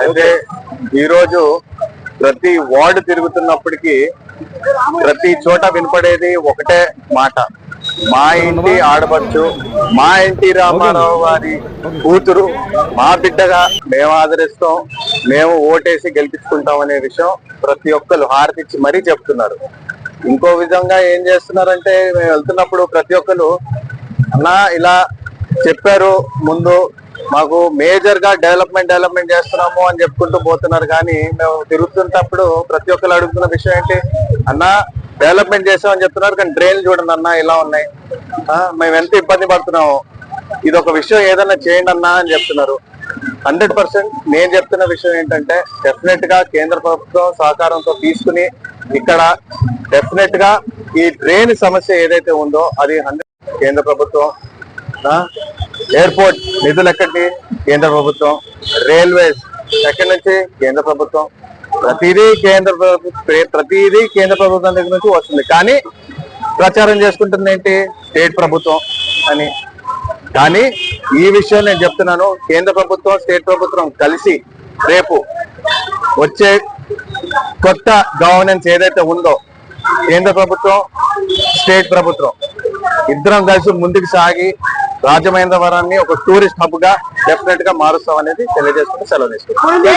అయితే ఈరోజు ప్రతి వార్డు తిరుగుతున్నప్పటికీ ప్రతి చోట వినపడేది ఒకటే మాట. మా ఇంటి ఆడపడుచు మా ఇంటి రామారావు గారి కూతురు మా బిడ్డగా మేము ఆదరిస్తాం మేము ఓటేసి గెలిపించుకుంటాం అనే విషయం ప్రతి ఒక్కరు హారతిచ్చి మరీ చెప్తున్నారు. ఇంకో విధంగా ఏం చేస్తున్నారంటే మేము వెళ్తున్నప్పుడు ప్రతి ఒక్కరు అన్నా ఇలా చెప్పారు ముందు మాకు మేజర్గా డెవలప్మెంట్ డెవలప్మెంట్ చేస్తున్నాము అని చెప్పుకుంటూ పోతున్నారు. కానీ మేము తిరుగుతున్నప్పుడు ప్రతి ఒక్కరు అడుగుతున్న విషయం ఏంటి? అన్న డెవలప్మెంట్ చేసామని చెప్తున్నారు. కానీ డ్రైన్లు చూడండి అన్న ఇలా ఉన్నాయి. మేము ఎంత ఇబ్బంది పడుతున్నాము. ఇది ఒక విషయం ఏదన్నా చేయండి అన్నా అని చెప్తున్నారు. హండ్రెడ్ పర్సెంట్ నేను చెప్తున్న విషయం ఏంటంటే డెఫినెట్గా కేంద్ర ప్రభుత్వం సహకారంతో తీసుకుని ఇక్కడ డెఫినెట్గా ఈ డ్రైన్ సమస్య ఏదైతే ఉందో అది హండ్రెడ్ కేంద్ర ప్రభుత్వం ఎయిర్పోర్ట్ నిధులు ఎక్కడి? కేంద్ర ప్రభుత్వం. రైల్వేస్ ఎక్కడి నుంచి? కేంద్ర ప్రభుత్వం. ప్రతిదీ కేంద్ర ప్రభుత్వం ప్రతిదీ కేంద్ర ప్రభుత్వం దగ్గర నుంచి వస్తుంది. కానీ ప్రచారం చేసుకుంటుంది ఏంటి? స్టేట్ ప్రభుత్వం అని. కానీ ఈ విషయం నేను చెప్తున్నాను. కేంద్ర ప్రభుత్వం స్టేట్ ప్రభుత్వం కలిసి రేపు వచ్చే కొత్త గవర్నెన్స్ ఏదైతే ఉందో కేంద్ర ప్రభుత్వం స్టేట్ ప్రభుత్వం ఇద్దరం కలిసి ముందుకు సాగి రాజమహేంద్రవరాన్ని ఒక టూరిస్ట్ హబ్గా డెఫినెట్గా మారుస్తాం అనేది తెలియజేసుకుని సెలవు తీసుకుంటాం